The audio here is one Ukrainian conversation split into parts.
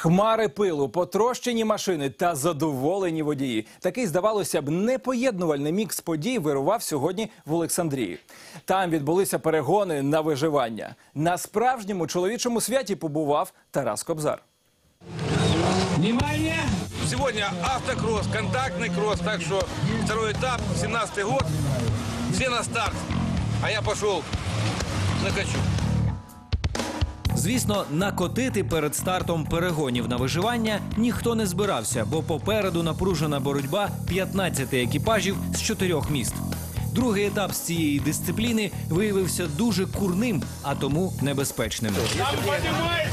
Хмари пилу, потрощені машини та задоволені водії. Такий, здавалося б, непоєднувальний мікс подій вирував сьогодні в Олександрії. Там відбулися перегони на виживання. На справжньому чоловічому святі побував Тарас Кобзар. Внимание! Сегодня автокросс, контактный кросс, так что второй этап, 17 год, все на старт, а я пошел накачу. Звісно, накотити перед стартом перегонів на виживання ніхто не збирався, бо попереду напружена боротьба 15 екіпажів з чотирьох міст. Другий етап з цієї дисципліни виявився дуже курним, а тому небезпечним.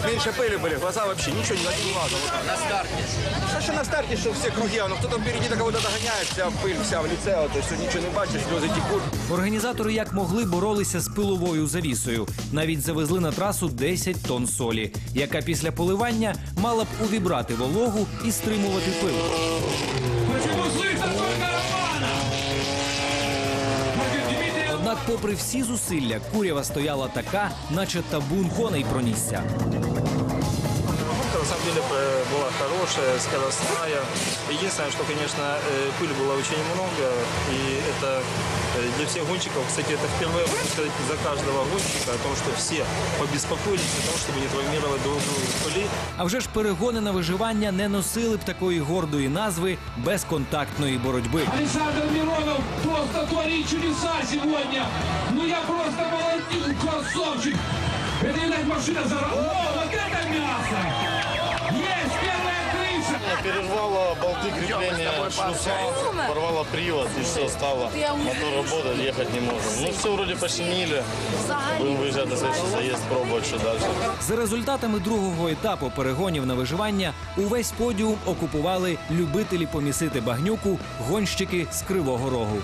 Менше пыли були, глаза взагалі нічого не надевало. На старте? Что на старте, что все круги, а ну кто-то впереди на кого-то догоняет, вся пыль, вся в лице, вот, то есть ничего не бачишь, слезы текут. Організатори як могли боролися з пиловою завісою. Навіть завезли на трасу 10 тонн солі, яка після поливання мала б увібрати вологу і стримувати пил. Почему слышно только Романа? Может, Дмитрий Однак, попри всі зусилля, курява стояла така, наче табун коней пронісся. Гонка на самом деле э, была хорошая, скоростная. Единственное, что, конечно, э, пыли было очень много, и это э, для всех гонщиков, кстати, это впервые, можно сказать, за каждого гонщика, о том, что все побеспокоились о том, чтобы не травмировать друг друга в пыли. А вже ж перегони на виживання не носили б такої гордої назви безконтактної боротьби. Александр Миронов просто творит чудеса сегодня. Ну я просто молодец, красавчик. Это, видать, машина за... О, вот это мясо! Есть первая крыша! Перервало болты крепления шлюза, порвало привод и все стало. Мотор работает, ехать не можем. Ну все вроде починили. Будем выезжать на следующий заезд, пробовать что дальше. За результатами другого етапу перегонів на виживання увесь подіум окупували любителі помісити багнюку гонщики з Кривого Рогу.